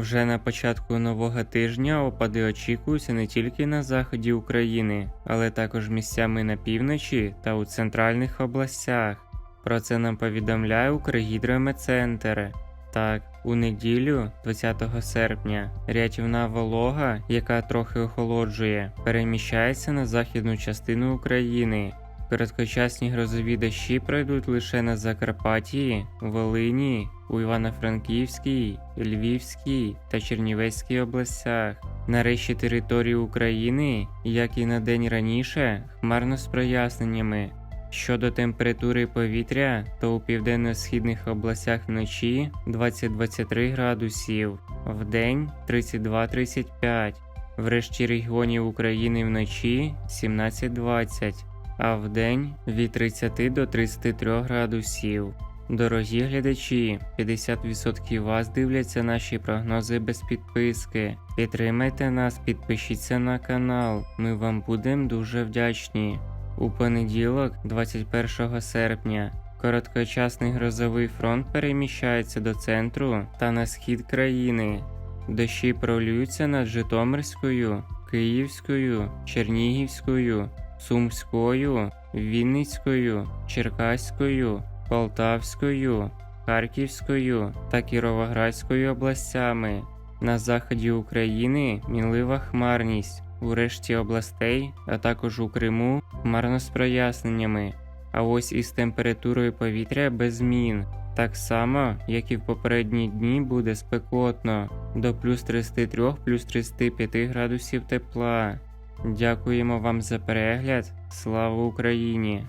Вже на початку нового тижня опади очікуються не тільки на заході України, але також місцями на півночі та у центральних областях. Про це нам повідомляє Укргідрометцентр. Так, у неділю, 20 серпня, рятівна волога, яка трохи охолоджує, переміщається на західну частину України. Короткочасні грозові дощі пройдуть лише на Закарпатті, Волині, у Івано-Франківській, Львівській та Чернівецькій областях. На решті території України, як і на день раніше, хмарно з проясненнями. Щодо температури повітря, то у південно-східних областях вночі 20-23 градусів, вдень 32-35, в решті регіонів України вночі 17-20, а вдень від 30 до 33 градусів. Дорогі глядачі, 50% вас дивляться наші прогнози без підписки. Підтримайте нас, підпишіться на канал. Ми вам будемо дуже вдячні. У понеділок, 21 серпня, короткочасний грозовий фронт переміщається до центру та на схід країни. Дощі пролюються над Житомирською, Київською, Чернігівською, Сумською, Вінницькою, Черкаською, Полтавською, Харківською та Кіровоградською областями. На заході України мінлива хмарність, у решті областей, а також у Криму хмарно з проясненнями. А ось із температурою повітря без змін. Так само, як і в попередні дні буде спекотно до плюс 33 плюс 35 градусів тепла. Дякуємо вам за перегляд. Слава Україні!